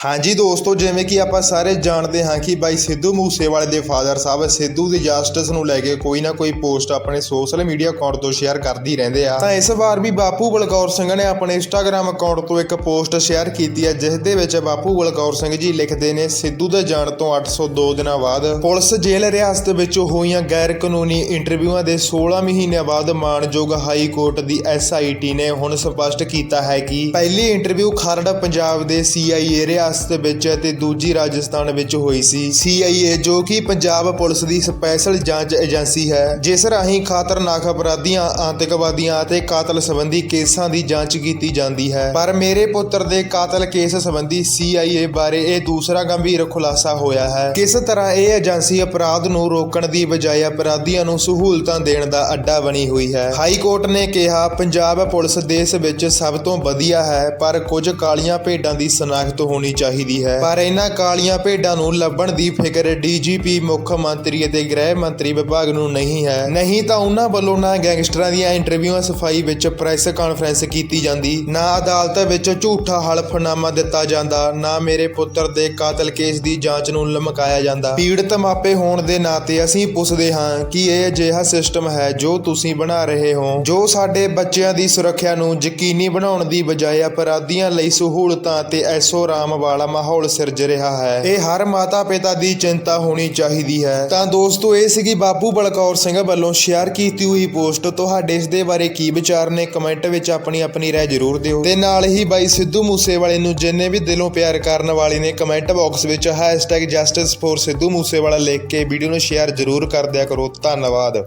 ਹਾਂਜੀ ਦੋਸਤੋ, ਜਿਵੇਂ ਕਿ ਆਪਾਂ ਸਾਰੇ ਜਾਣਦੇ ਹਾਂ ਕਿ ਬਾਈ ਸਿੱਧੂ ਮੂਸੇਵਾਲੇ ਦੇ ਫਾਦਰ ਸਾਹਿਬ ਸਿੱਧੂ ਦੀ ਜਸਟਿਸ ਨੂੰ ਲੈ ਕੇ ਕੋਈ ਨਾ ਕੋਈ ਪੋਸਟ ਆਪਣੇ ਸੋਸ਼ਲ ਮੀਡੀਆ ਅਕਾਊਂਟ ਤੋਂ ਸ਼ੇਅਰ ਕਰਦੀ ਰਹਿੰਦੇ ਆ। ਤਾਂ ਇਸ ਵਾਰ ਵੀ ਬਾਪੂ ਬਲਕੌਰ ਸਿੰਘ ਨੇ ਆਪਣੇ ਇੰਸਟਾਗ੍ਰam ਅਕਾਊਂਟ ਤੋਂ ਇੱਕ ਪੋਸਟ ਸ਼ੇਅਰ ਕੀਤੀ ਹੈ, ਜਿਸ ਦੇ ਵਿੱਚ ਬਾਪੂ ਬਲਕੌਰ ਸਿੰਘ ਜੀ ਲਿਖਦੇ ਨੇ, ਸਿੱਧੂ ਦੇ ਜਾਣ ਤੋਂ 802 ਦਿਨਾਂ ਬਾਅਦ ਪੁਲਿਸ ਜੇਲ੍ਹ ਰਿਆਸਤ ਵਿੱਚ ਹੋਈਆਂ ਗੈਰ ਕਾਨੂੰਨੀ ਇੰਟਰਵਿਊਆਂ ਦੇ 16 ਮਹੀਨਿਆਂ ਬਾਅਦ ਮਾਣਯੋਗ ਹਾਈ ਕੋਰਟ ਦੀ ਐਸਆਈਟੀ ਨੇ ਹੁਣ ਸਪਸ਼ਟ ਕੀਤਾ ਹੈ ਕਿ ਪਹਿਲੀ ਇੰਟਰਵਿਊ ਖਰੜ, ਪੰਜਾਬ ਦੇ ਸੀਆਈਏ ਰਿਆਸਤ ਵਿੱਚ ਅਤੇ ਦੂਜੀ ਰਾਜਸਥਾਨ ਵਿੱਚ ਹੋਈ ਸੀ। ਸੀਆਈਏ ਜੋ ਕਿ ਪੰਜਾਬ ਪੁਲਿਸ ਦੀ ਸਪੈਸ਼ਲ ਜਾਂਚ ਏਜੰਸੀ ਹੈ, ਜਿਸ ਰਾਹੀਂ ਖਤਰਨਾਕ ਅਪਰਾਧੀਆਂ, ਆਤੰਕਵਾਦੀਆਂ ਅਤੇ ਕਾਤਲ ਸੰਬੰਧੀ ਕੇਸਾਂ ਦੀ ਜਾਂਚ ਕੀਤੀ ਜਾਂਦੀ ਹੈ। ਪਰ ਮੇਰੇ ਪੁੱਤਰ ਦੇ ਕਾਤਲ ਕੇਸ ਸੰਬੰਧੀ ਸੀਆਈਏ ਬਾਰੇ ਇਹ ਦੂਸਰਾ ਗੰਭੀਰ ਖੁਲਾਸਾ ਹੋਇਆ ਹੈ। ਕਿਸ ਤਰ੍ਹਾਂ ਇਹ ਏਜੰਸੀ ਅਪਰਾਧ ਨੂੰ ਰੋਕਣ ਦੀ ਬਜਾਏ ਅਪਰਾਧੀਆਂ ਨੂੰ ਸਹੂਲਤਾਂ ਦੇਣ ਦਾ ਅੱਡਾ ਬਣੀ ਹੋਈ ਹੈ? ਹਾਈ ਕੋਰਟ ਨੇ ਕਿਹਾ, ਪੰਜਾਬ ਪੁਲਿਸ ਦੇਸ਼ ਵਿੱਚ ਸਭ ਤੋਂ ਵਧੀਆ ਹੈ, ਪਰ ਕੁਝ ਕਾਲੀਆਂ ਭੇਡਾਂ ਦੀ ਸਨਾਖਤ ਹੋਣੀ ਚਾਹੀਦੀ ਹੈ। ਪਰ ਇਹਨਾਂ ਕਾਲੀਆਂ ਭੇਡਾਂ ਨੂੰ ਲੱਭਣ ਦੀ ਫਿਕਰ ਡੀਜੀਪੀ, ਮੁੱਖ ਮੰਤਰੀ ਅਤੇ ਗ੍ਰਹਿ ਮੰਤਰੀ ਵਿਭਾਗ ਨੂੰ ਨਹੀਂ ਹੈ। ਨਹੀਂ ਤਾਂ ਉਹਨਾਂ ਵੱਲੋਂ ਨਾ ਗੈਂਗਸਟਰਾਂ ਦੀਆਂ ਇੰਟਰਵਿਊਆਂ, ਸਫ਼ਾਈ ਵਿੱਚ ਪ੍ਰੈਸ ਕਾਨਫਰੰਸ ਕੀਤੀ ਜਾਂਦੀ, ਨਾ ਅਦਾਲਤ ਵਿੱਚ ਝੂਠਾ ਹਲਫਨਾਮਾ ਦਿੱਤਾ ਜਾਂਦਾ, ਨਾ ਮੇਰੇ ਪੁੱਤਰ ਦੇ ਕਾਤਲ ਕੇਸ ਦੀ ਜਾਂਚ ਨੂੰ ਲਮਕਾਇਆ ਜਾਂਦਾ। ਪੀੜਤ ਮਾਪੇ ਹੋਣ ਦੇ ਨਾਤੇ ਅਸੀਂ ਪੁੱਛਦੇ ਹਾਂ ਕਿ ਇਹ ਅਜਿਹਾ ਸਿਸਟਮ ਹੈ ਜੋ ਤੁਸੀਂ ਬਣਾ ਰਹੇ ਹੋ, ਜੋ ਸਾਡੇ ਬੱਚਿਆਂ ਦੀ ਸੁਰੱਖਿਆ ਨੂੰ ਯਕੀਨੀ ਬਣਾਉਣ ਦੀ ਬਜਾਏ ਅਪਰਾਧੀਆਂ ਲਈ ਸਹੂਲਤਾਂ ਤੇ ਐਸੋ ਰਾਮ ਵਾਲਾ ਮਾਹੌਲ ਸਿਰਜ ਰਿਹਾ ਹੈ। ਇਹ ਹਰ ਮਾਤਾ ਪਿਤਾ ਦੀ ਚਿੰਤਾ ਹੋਣੀ ਚਾਹੀਦੀ ਹੈ। ਤਾਂ ਦੋਸਤੋ, ਇਹ ਸੀਗੀ ਬਾਪੂ ਬਲਕੌਰ ਸਿੰਘ ਵੱਲੋਂ ਸ਼ੇਅਰ ਕੀਤੀ ਹੋਈ ਪੋਸਟ। ਤੁਹਾਡੇ ਇਸ ਦੇ ਬਾਰੇ ਕੀ ਵਿਚਾਰ ਨੇ ਕਮੈਂਟ ਵਿੱਚ ਆਪਣੀ ਆਪਣੀ ਰਾਏ ਜ਼ਰੂਰ ਦਿਓ। ਤੇ ਨਾਲ ਹੀ ਬਾਈ ਸਿੱਧੂ ਮੂਸੇਵਾਲੇ ਨੂੰ ਜਿੰਨੇ ਵੀ ਦਿਲੋਂ ਪਿਆਰ ਕਰਨ ਵਾਲੇ ਨੇ ਕਮੈਂਟ ਬਾਕਸ ਵਿੱਚ #ਜਸਟਿਸ ਫॉर ਸਿੱਧੂ ਮੂਸੇਵਾਲਾ ਲਿਖ ਕੇ ਵੀਡੀਓ ਨੂੰ ਸ਼ੇਅਰ ਜ਼ਰੂਰ ਕਰ ਦਿਆ ਕਰੋ। ਧੰਨਵਾਦ।